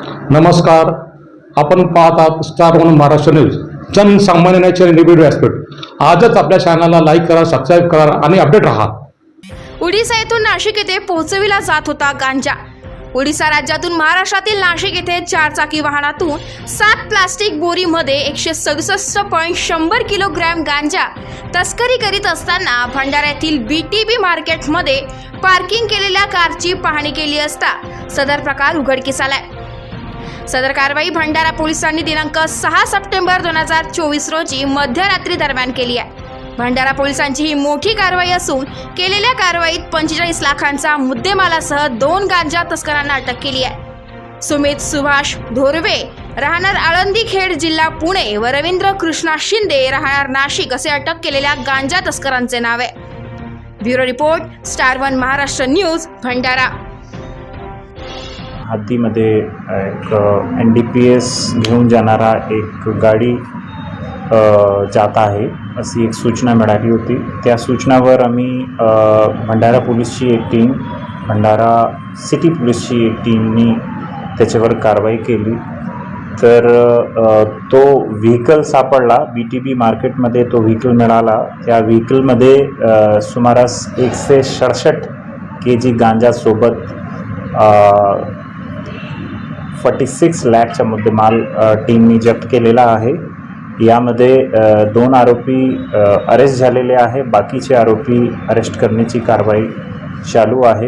नमस्कार. आपण पाहतात स्टार वन महाराष्ट्र न्यूज जनसामान्याचे निबिड व्यासपीठ. आजच आपल्या चॅनलला लाईक करा सबस्क्राईब करा आणि अपडेट राहा. उडीसा येथून नाशिक येथे पोहोचविला जात होता गांजा. ओडिसा राज्यातून महाराष्ट्रातील नाशिक येथे चारचाकी वाहनातून सात प्लास्टिक बोरीमध्ये एकशे सदुसष्ट पॉईंट शंभर किलोग्रॅम गांजा तस्करी करीत असताना भंडारा येथील बी टी बी मार्केटमध्ये पार्किंग केलेल्या कारची पाहणी केली असता सदर प्रकार उघडकीस आलाय. सदर कारवाई भंडारा पोलिसांनी दिनांक सहा सप्टेंबर दोन हजार चोवीस रोजी मध्यरात्री दरम्यान केली आहे. भंडारा पोलिसांची ही मोठी कारवाई असून केलेल्या कारवाईत पंचेचाळीस लाखांचा मुद्देमालासह दोन गांजा तस्करांना अटक केली आहे. सुमित सुभाष धोरवे राहणार आळंदी खेड जिल्हा पुणे व रवींद्र कृष्णा शिंदे राहणार नाशिक असे अटक केलेल्या गांजा तस्करांचे नाव आहे. Bureau report star one Maharashtra news Bhandara. हद्दीमध्ये एक एन डी पी एस घेऊन जाणारा एक गाडी जात आहे. अशी एक सूचना मिळाली होती. त्या सूचनावर आम्ही भंडारा पोलीसची एक टीम भंडारा सिटी पोलीसची एक टीमनी त्याच्यावर कारवाई केली. तर तो व्हेकल सापडला. बी टी बी मार्केटमध्ये तो व्हेकल मिळाला. त्या व्हेकलमध्ये सुमारास एकशे सडसष्ट के जी गांजासोबत फॉर्टी सिक्स लॅकच्या मुद्देमाल टीमनी जप्त केलेला आहे. यामध्ये दोन आरोपी अरेस्ट झालेले आहे. बाकीचे आरोपी अरेस्ट करण्याची कारवाई चालू आहे.